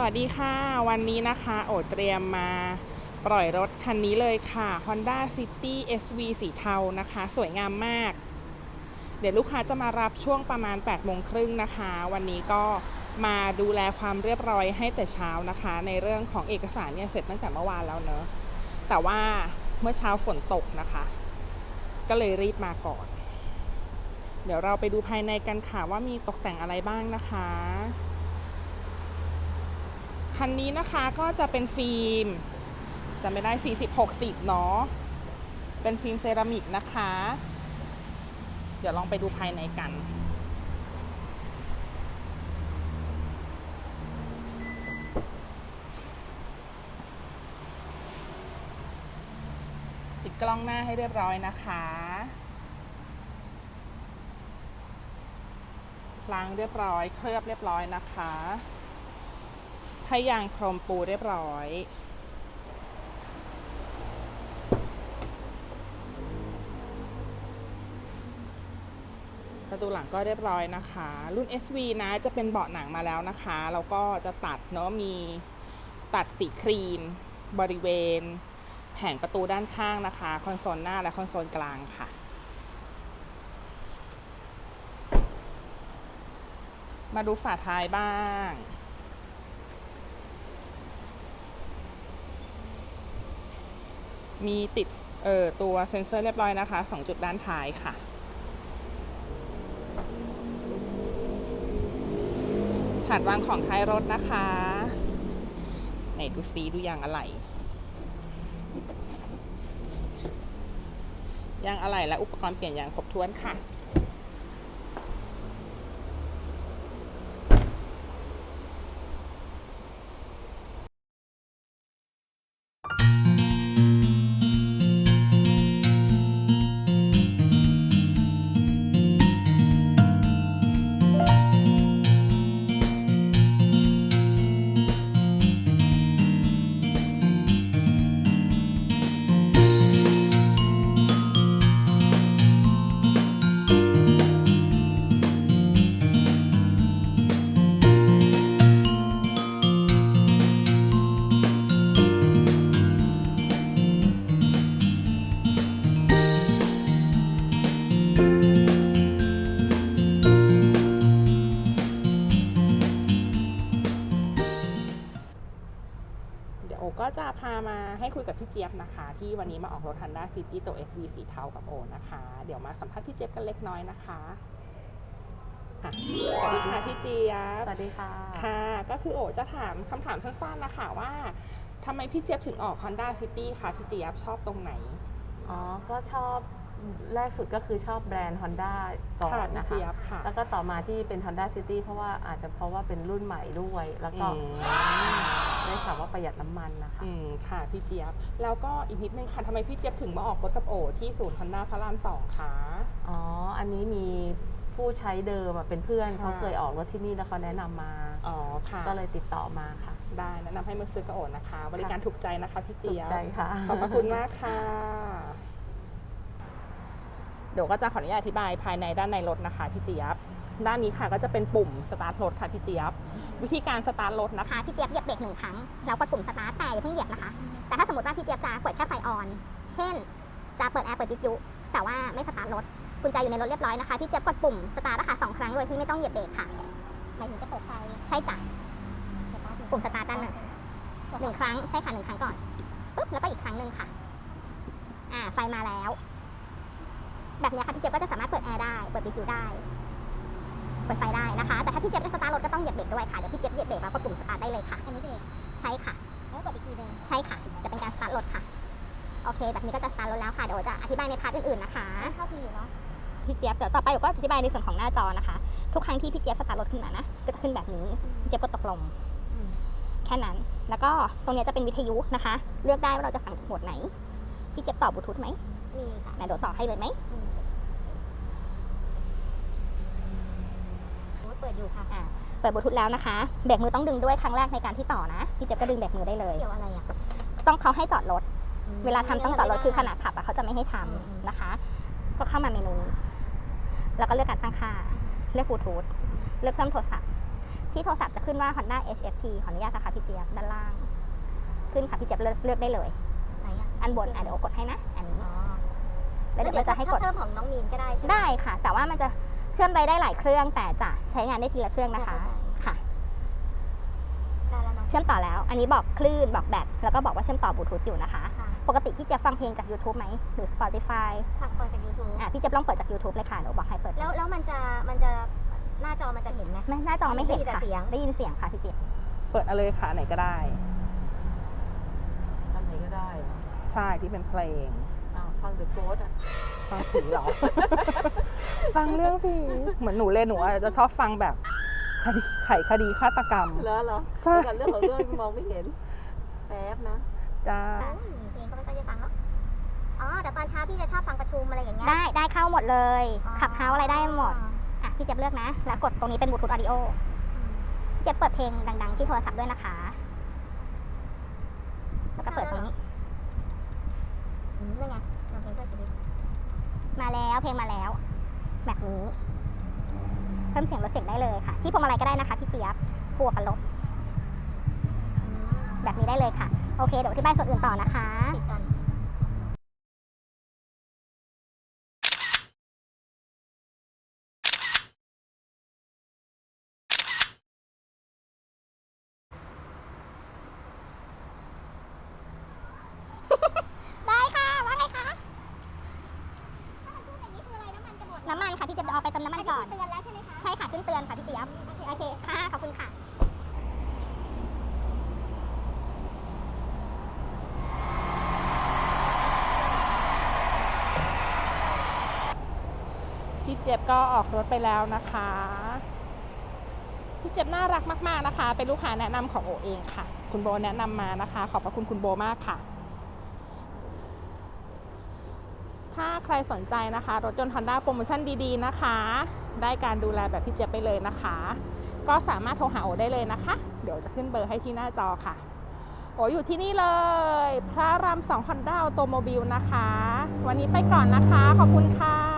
สวัสดีค่ะ วันนี้นะคะโอเตรียมมาปล่อยรถคันนี้เลยค่ะ Honda City SV สีเทานะคะ สวยงามมาก เดี๋ยวลูกค้าจะมารับช่วงประมาณ8โมงครึ่งนะคะ วันนี้ก็มาดูแลความเรียบร้อยให้แต่เช้านะคะ ในเรื่องของเอกสารเนี่ยเสร็จตั้งแต่เมื่อวานแล้วเนอะแต่ว่าเมื่อเช้าฝนตกนะคะ ก็เลยรีบมาก่อน เดี๋ยวเราไปดูภายในกันค่ะว่ามีตกแต่งอะไรบ้างนะคะ คันนี้นะคะก็จะเป็นฟิล์มจะไม่ได้ 40 60 เนาะ เป็นฟิล์มเซรามิกนะคะ เดี๋ยวลองไปดูภายในกัน ติดกล้องหน้าให้เรียบร้อยนะคะล้างเรียบร้อย เคลือบเรียบร้อยนะคะ พยางพรมปูเรียบร้อยประตูหลังก็เรียบร้อยนะคะ รุ่น SV นะจะเป็นเบาะหนังมาแล้วนะคะ แล้วก็จะตัดเนาะมีตัดสีครีม บริเวณ แผงประตูด้านข้างนะคะ คอนโซลหน้าและคอนโซลกลางค่ะ มาดูฝาท้ายบ้าง มีติดตัวเซ็นเซอร์เรียบร้อยนะคะ 2 จุดด้านท้ายค่ะ ถาดวางของท้ายรถนะคะ ไหนดูซีดูยางอะไหล่ยางอะไหล่และอุปกรณ์เปลี่ยนยางครบถ้วนค่ะ จะพามาให้คุยกับพี่เจี๊ยบนะคะ ที่วันนี้มาออกรถ Honda City ตัว SV สีเทากับโอนะคะ เดี๋ยวมาสัมภาษณ์พี่เจี๊ยบกันเล็กน้อยนะคะอะสวัสดีค่ะพี่เจี๊ยบสวัสดีค่ะค่ะ ก็คือโอจะถามคำถามสั้นๆนะคะว่าทำไมพี่เจี๊ยบถึงออก Honda City คะพี่เจี๊ยบชอบตรงไหน อ๋อ ก็ชอบ แรกสุดก็คือชอบแบรนด์ Honda ก่อค่ะนพี่นะคะเจี๊ยบค่ะ แล้วก็ต่อมาที่เป็น Honda City เพราะว่าอาจจะเพราะว่าเป็นรุ่นใหม่ด้วย แล้วก็อืม ได้ข่าวว่าประหยัดน้ำมันนะคะ อืมค่ะพี่เจี๊ยบ แล้วก็อีกนิดนึงค่ะทำไมพี่เจี๊ยบถึงมาออกรถกับโอที่ศูนย์ Honda พระรามสองคะ อ๋อ อันนี้มีผู้ใช้เดิมอะเป็นเพื่อนค่ะ เขาเคยออกรถที่นี่แล้วเขาแนะนำมา อ๋อค่ะก็เลยติดต่อมาค่ะ ได้แนะนำให้มาซื้อกระโอนนะคะ บริการถูกใจนะคะพี่ถูเจี๊กยบใจค่ะ ขอบพระคุณมากค่ะเดี๋ยวก็จะขออนุญาตอธิบายภายในด้านในรถนะคะพี่เจี๊ยบ ด้านนี้ค่ะก็จะเป็นปุ่มสตาร์ทรถค่ะพี่เจี๊ยบ วิธีการสตาร์ทรถนะคะ พี่เจี๊ยบเหยียบเบรกหนึ่งครั้งแล้วกดปุ่มสตาร์ทแต่อย่าเพิ่งเหยียบนะคะ แต่ถ้าสมมติว่าพี่เจี๊ยบจะเปิดแค่ไฟออน เช่น จะเปิดแอร์เปิดวิทยุแต่ว่าไม่สตาร์ทรถกุญแจอยู่ในรถเรียบร้อยนะคะ พี่เจี๊ยบกดปุ่มสตาร์ทนะคะสองครั้งโดยที่ไม่ต้องเหยียบเบรกค่ะหมายถึงจะเปิดไฟใช่จ้ะปุ่มสตาร์ทด้านหนึ่งหนึ่งครั้งใช่ค่ะหนึ่งครั้งก่อนปุ๊บแล้วก็อีกครั้งหนึ่งค่ะ อ่าไฟมาแล้ว แบบเนี้ยค่ะพี่เจี๊ยบก็จะสามารถเปิดแอร์ได้ เปิดวิทยุได้ เปิดไฟได้นะคะ แต่ถ้าพี่เจี๊ยบจะสตาร์ทรถก็ต้องเหยียบเบรกด้วยค่ะ เดี๋ยวพี่เจี๊ยบเหยียบเบรกแล้วกดปุ่มสตาร์ทได้เลยค่ะ อันนี้เบรกใช่ค่ะ แล้วกดอีกทีนึงใช่ค่ะ จะเป็นการสตาร์ทรถค่ะ โอเค แบบนี้ก็จะสตาร์ทรถแล้วค่ะ เดี๋ยวจะอธิบายในพาร์ทอื่นๆนะคะเข้าทีอยู่เนาะพี่เจี๊ยบเดี๋ยวต่อไปผมก็จะอธิบายในส่วนของหน้าจอนะคะ ทุกครั้งที่พี่เจี๊ยบสตาร์ทรถขึ้นมานะ ก็จะขึ้นแบบนี้ พี่เจี๊ยบก็ตกลงแค่นั้น แล้วก็ตรงเนี้ยจะเป็นวิทยุนะคะ เลือกได้ว่าเราจะฟังจากโหมดไหน พี่เจี๊ยบต่อบลูทูธไหมมีค่ะไหนเดี๋ยวต่อให้เลยไหมเปิดอยู่ค่ะอ่าเปิดบลูทูธแล้วนะคะเบรกมือต้องดึงด้วยครั้งแรกในการที่ต่อนะพี่เจี๊ยบก็ดึงเบรกมือได้เลยเกี่ยวอะไรอะต้องเขาให้จอดรถ เวลาทำต้องจอดรถคือขณะขับอะเขาจะไม่ให้ทำนะคะ ก็เข้ามาเมนูนี้แล้วก็เลือกการตั้งค่าเลือกบลูทูธเลือกเพิ่มโทรศัพท์ที่โทรศัพท์จะขึ้นว่า Honda HFT ขออนุญาตนะคะพี่เจี๊ยบด้านล่าง ขึ้นค่ะพี่เจี๊ยบเลือกเลือกได้เลยไหน อะอันบนอะเดี๋ยวโอกดให้นะ อันนี้อ๋อแล้วเดี๋ยวจะให้กด เพิ่มของน้องมีนก็ได้ใช่ไหมได้ค่ะ แต่ว่ามันจะเชื่อมไปได้หลายเครื่อง แต่จะใช้งานได้ทีละเครื่องนะคะ ค่ะ ได้แล้วเนาะ เชื่อมต่อแล้ว อันนี้บอกคลื่น บอกแบต แล้วก็บอกว่าเชื่อมต่อบลูทูธอยู่นะคะ ค่ะ ปกติพี่เจี๊ยบฟังเพลงจาก YouTube ไหม หรือ Spotify ฝากฟังจาก YouTube อะพี่เจี๊ยบลองเปิดจาก YouTube เลยค่ะเดี๋ยวบอกให้เปิดแล้วแล้วมันจะมันจะหน้าจอมันจะเห็นไหม ไม่หน้าจอไม่เห็นได้ยินแต่ค่ะเสียง ได้ยินเสียงค่ะพี่เจี๊ยบเปิดเอะไรค่ะไหนก็ได้ อันไหนก็ได้เหรอ ใช่ที่เป็นเพลงอ้าวฟังเดอะโกสอะ ฟังผีเหรอ ฟังเรื่องผีเหมือนหนูเลยหนูอะจะชอบฟังแบบคดีไขคดีฆาตกรรม แล้วเหรอใช่ แต่เรื่องของเรื่องมองไม่เห็น แป๊บนะ จ้าอืมเพลงก็ไม่ค่อยได้ฟังหรอกอ๋อ แต่ตอนเช้าพี่จะชอบฟังประชุมอะไรอย่างเงี้ยได้ได้เข้าหมดเลยอ๋อขับเฮาอะไรได้หมด อะพี่เจี๊ยบเลือกนะ แล้วกดตรงนี้เป็นบลูทูธออดิโออืมพี่เจี๊ยบเปิดเพลงดัง ๆ ที่โทรศัพท์ด้วยนะคะ แล้วก็เปิดตรงนี้ อืมนี่ไงเราเพลงเพื่อชีวิต มาแล้วเพลงมาแล้ว แบบนี้ เพิ่มเสียงลดเสียงได้เลยค่ะ ที่พวงมาลัยก็ได้นะคะพี่เจี๊ยบพวกกับลบอืมแบบนี้ได้เลยค่ะ โอเค เดี๋ยวอธิบายส่วนอื่นต่อนะคะติดกันได้ค่ะว่าไงคะน้ำมันค่ะพี่ เจี๊ยบจะเอาไปเติมน้ำมันก่อน เตือนแล้วใช่ไหมคะ ใช่ค่ะขึ้นเตือนค่ะพี่เจี๊ยบ โอเคค่ะ ขอบคุณค่ะ พี่เจี๊ยบก็ออกรถไปแล้วนะคะ พี่เจี๊ยบน่ารักมาก ๆนะคะ เป็นลูกค้าแนะนำของโอเองค่ะ คุณโบแนะนำมานะคะ ขอบพระคุณคุณโบมากค่ะ ถ้าใครสนใจนะคะ รถยนต์ Honda โปรโมชั่นดีๆนะคะ ได้การดูแลแบบพี่เจี๊ยบไปเลยนะคะ ก็สามารถโทรหาโอได้เลยนะคะ เดี๋ยวจะขึ้นเบอร์ให้ที่หน้าจอค่ะ โออยู่ที่นี่เลย พระรามสองฮอนด้าโตโมบิลนะคะ วันนี้ไปก่อนนะคะ ขอบคุณค่ะ